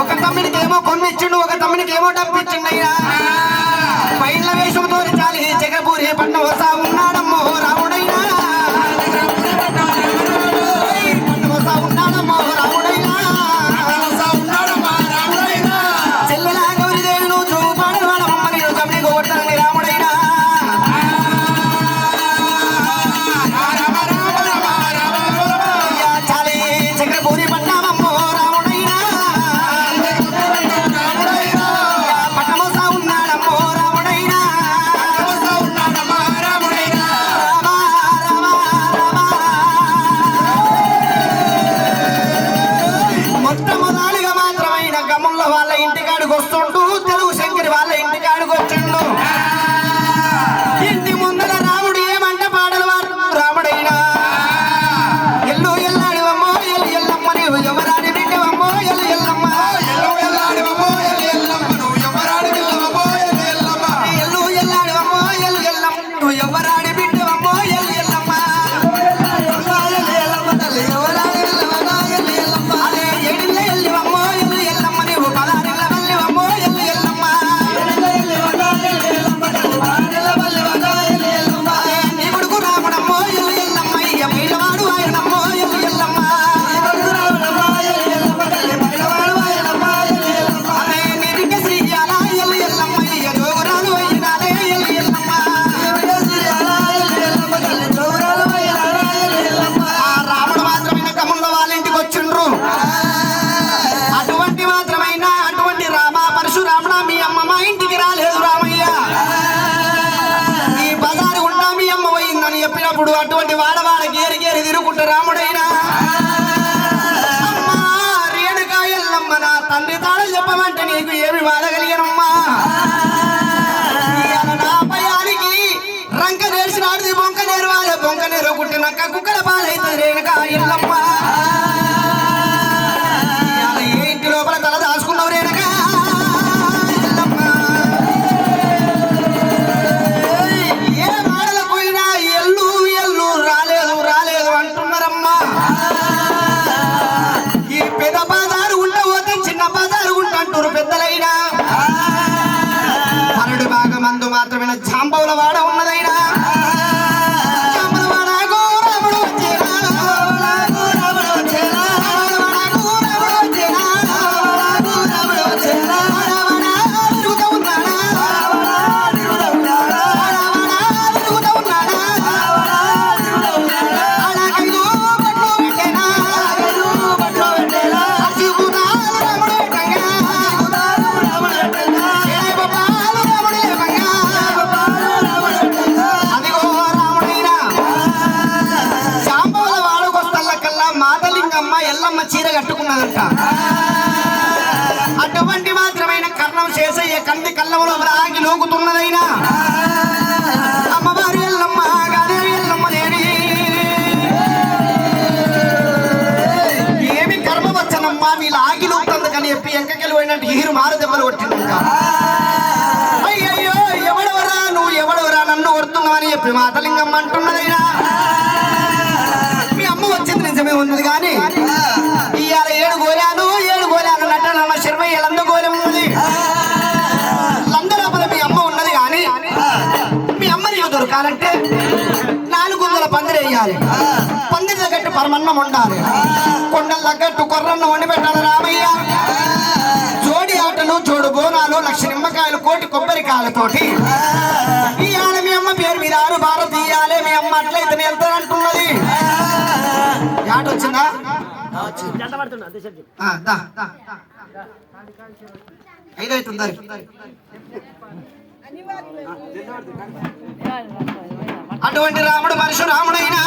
ఒక తమ్మునికి ఏమో కొన్ని ఇచ్చిండు ఒక తమ్మునికి ఏమో డబ్బు ఇచ్చిండయ్యా వాళ్ళ ఇంటికాడికి వస్తుంటూ తెలుగు శంకరి వాళ్ళ ఇంటి ఇప్పుడు అటువంటి వాడవాడ గేరి గేరి తిరుగుకుంటే రాముడైనా. అమ్మా రేణుకా ఎల్లమ్మ నా తండ్రి తాళ చెప్పమంటే నీకు ఏమి వాడగలిగానమ్మా నా భయానికి రంక నేర్చి నాటిది బొంక నేరు వాళ్ళ బొంక నేరు కుట్టినాక కుక్కల పాలైతే రేణుకాయ అటువంటి మాత్రమైన కర్ణం చేసయ్య కంది కళ్ళములో రాగి లోకుతున్నదైనా అమ్మవారి ఎల్లమ్మ గదేవి ఎల్లమ్మ దేవి. ఏమి కర్మ వచ్చనమ్మా వీళ్ళు ఆగి లోపుతుంది కానీ చెప్పి ఎంకకెళ్ళి పోయినట్టు ఈరు మారు కొట్టింది కొట్టిందంట అయ్యయ్యో ఎవడవరా నువ్వు ఎవడవరా నన్ను కొడుతున్నావని చెప్పి మాటలింగమ్మ అంటున్నదైనా. చేయాలంటే నాలుగు వందల పందిరి వేయాలి. పందిరి తగ్గట్టు పరమన్నం ఉండాలి కొండల తగ్గట్టు కొర్రన్నం వండి పెట్టాలి రామయ్య. జోడి ఆటలు జోడు బోనాలు లక్ష నిమ్మకాయలు కోటి కొబ్బరికాయలతోటి ఆడ మీ అమ్మ పేరు మీద ఆరు భారత తీయాలి మీ అమ్మ అట్లయితే వెళ్తానంటున్నది ఆట వచ్చిందా. ఐదైతుంది అటువంటి రాముడు పరశురాముడైనా